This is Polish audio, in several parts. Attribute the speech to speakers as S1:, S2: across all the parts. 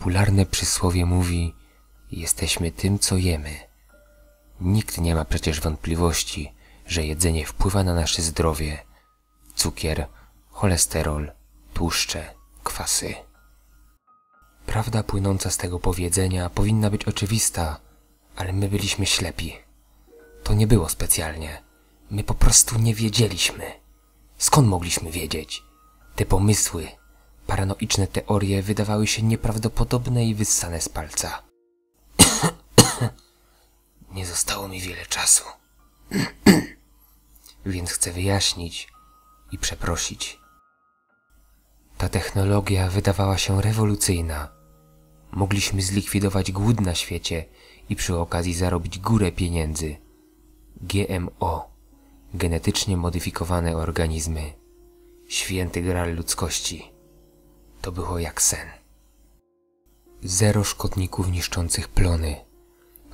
S1: Popularne przysłowie mówi: Jesteśmy tym, co jemy. Nikt nie ma przecież wątpliwości, że jedzenie wpływa na nasze zdrowie. Cukier, cholesterol, tłuszcze, kwasy. Prawda płynąca z tego powiedzenia powinna być oczywista, ale my byliśmy ślepi. To nie było specjalnie. My po prostu nie wiedzieliśmy. Skąd mogliśmy wiedzieć? Te pomysły, paranoiczne teorie wydawały się nieprawdopodobne i wyssane z palca. nie zostało mi wiele czasu. Więc chcę wyjaśnić i przeprosić. Ta technologia wydawała się rewolucyjna. Mogliśmy zlikwidować głód na świecie i przy okazji zarobić górę pieniędzy. GMO genetycznie modyfikowane organizmy. Święty gral ludzkości. To było jak sen. Zero szkodników niszczących plony.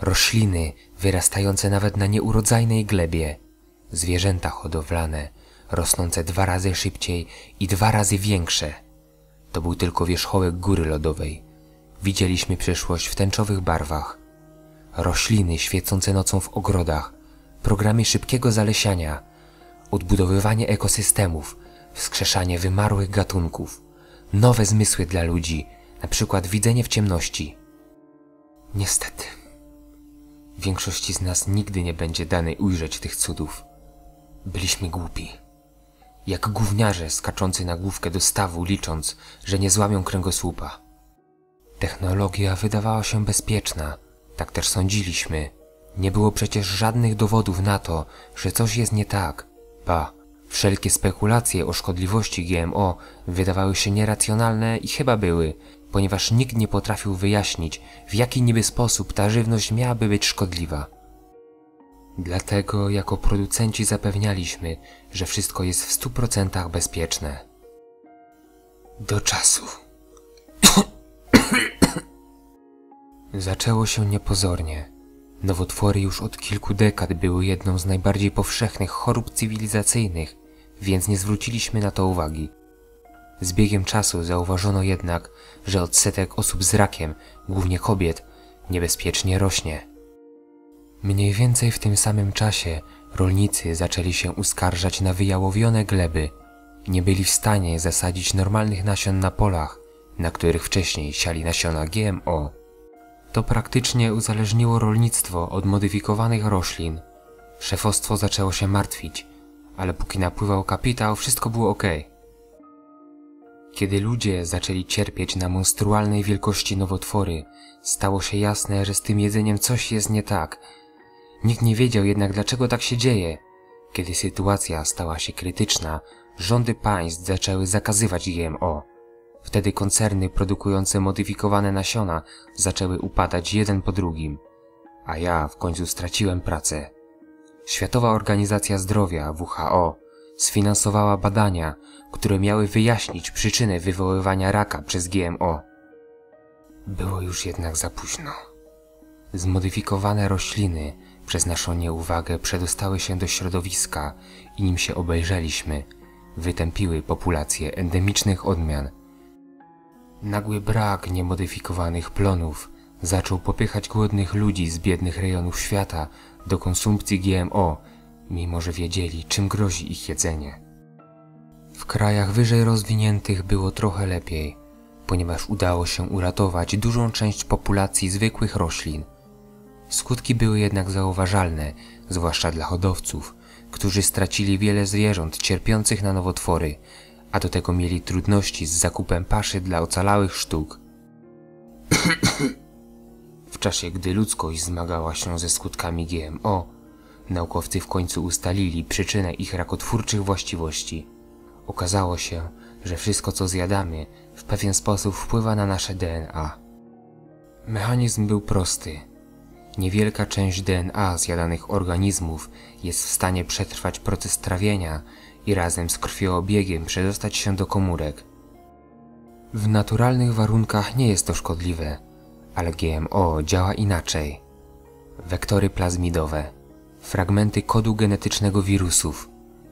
S1: Rośliny wyrastające nawet na nieurodzajnej glebie. Zwierzęta hodowlane, rosnące dwa razy szybciej i dwa razy większe. To był tylko wierzchołek góry lodowej. Widzieliśmy przyszłość w tęczowych barwach. Rośliny świecące nocą w ogrodach, programy szybkiego zalesiania, odbudowywanie ekosystemów, wskrzeszanie wymarłych gatunków, nowe zmysły dla ludzi, na przykład widzenie w ciemności. Niestety, większości z nas nigdy nie będzie dane ujrzeć tych cudów. Byliśmy głupi. Jak gówniarze skaczący na główkę do stawu, licząc, że nie złamią kręgosłupa. Technologia wydawała się bezpieczna, tak też sądziliśmy. Nie było przecież żadnych dowodów na to, że coś jest nie tak. Ba, wszelkie spekulacje o szkodliwości GMO wydawały się nieracjonalne i chyba były, ponieważ nikt nie potrafił wyjaśnić, w jaki niby sposób ta żywność miałaby być szkodliwa. Dlatego jako producenci zapewnialiśmy, że wszystko jest w stu procentach bezpieczne. Do czasu. Zaczęło się niepozornie. Nowotwory już od kilku dekad były jedną z najbardziej powszechnych chorób cywilizacyjnych, więc nie zwróciliśmy na to uwagi. Z biegiem czasu zauważono jednak, że odsetek osób z rakiem, głównie kobiet, niebezpiecznie rośnie. Mniej więcej w tym samym czasie rolnicy zaczęli się uskarżać na wyjałowione gleby. Nie byli w stanie zasadzić normalnych nasion na polach, na których wcześniej siali nasiona GMO. To praktycznie uzależniło rolnictwo od modyfikowanych roślin. Szefostwo zaczęło się martwić, ale póki napływał kapitał, wszystko było ok. Kiedy ludzie zaczęli cierpieć na monstrualnej wielkości nowotwory, stało się jasne, że z tym jedzeniem coś jest nie tak. Nikt nie wiedział jednak, dlaczego tak się dzieje. Kiedy sytuacja stała się krytyczna, rządy państw zaczęły zakazywać GMO. Wtedy koncerny produkujące modyfikowane nasiona zaczęły upadać jeden po drugim, a ja w końcu straciłem pracę. Światowa Organizacja Zdrowia WHO sfinansowała badania, które miały wyjaśnić przyczynę wywoływania raka przez GMO. Było już jednak za późno. Zmodyfikowane rośliny przez naszą nieuwagę przedostały się do środowiska i nim się obejrzeliśmy, wytępiły populację endemicznych odmian. Nagły brak niemodyfikowanych plonów zaczął popychać głodnych ludzi z biednych rejonów świata do konsumpcji GMO, mimo że wiedzieli, czym grozi ich jedzenie. W krajach wyżej rozwiniętych było trochę lepiej, ponieważ udało się uratować dużą część populacji zwykłych roślin. Skutki były jednak zauważalne, zwłaszcza dla hodowców, którzy stracili wiele zwierząt cierpiących na nowotwory, a do tego mieli trudności z zakupem paszy dla ocalałych sztuk. w czasie gdy ludzkość zmagała się ze skutkami GMO, naukowcy w końcu ustalili przyczynę ich rakotwórczych właściwości. Okazało się, że wszystko co zjadamy w pewien sposób wpływa na nasze DNA. Mechanizm był prosty. Niewielka część DNA zjadanych organizmów jest w stanie przetrwać proces trawienia i razem z krwioobiegiem przedostać się do komórek. W naturalnych warunkach nie jest to szkodliwe, ale GMO działa inaczej. Wektory plazmidowe, fragmenty kodu genetycznego wirusów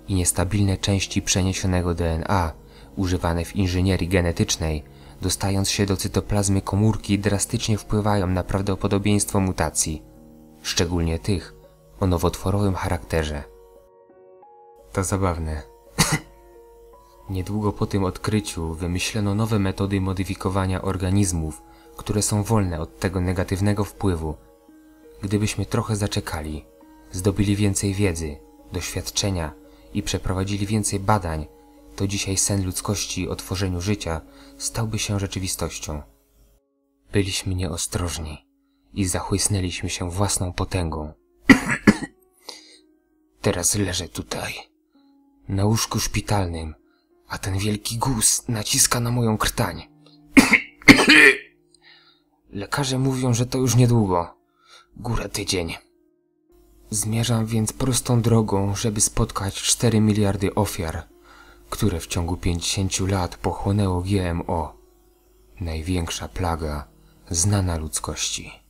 S1: i niestabilne części przeniesionego DNA używane w inżynierii genetycznej dostając się do cytoplazmy komórki, drastycznie wpływają na prawdopodobieństwo mutacji, szczególnie tych o nowotworowym charakterze. To zabawne. Niedługo po tym odkryciu wymyślono nowe metody modyfikowania organizmów, które są wolne od tego negatywnego wpływu. Gdybyśmy trochę zaczekali, zdobyli więcej wiedzy, doświadczenia i przeprowadzili więcej badań, to dzisiaj sen ludzkości o tworzeniu życia stałby się rzeczywistością. Byliśmy nieostrożni i zachłysnęliśmy się własną potęgą. Teraz leżę tutaj, na łóżku szpitalnym, a ten wielki guz naciska na moją krtań. Lekarze mówią, że to już niedługo. Góra tydzień. Zmierzam więc prostą drogą, żeby spotkać 4 miliardy ofiar, które w ciągu 50 lat pochłonęło GMO. Największa plaga znana ludzkości.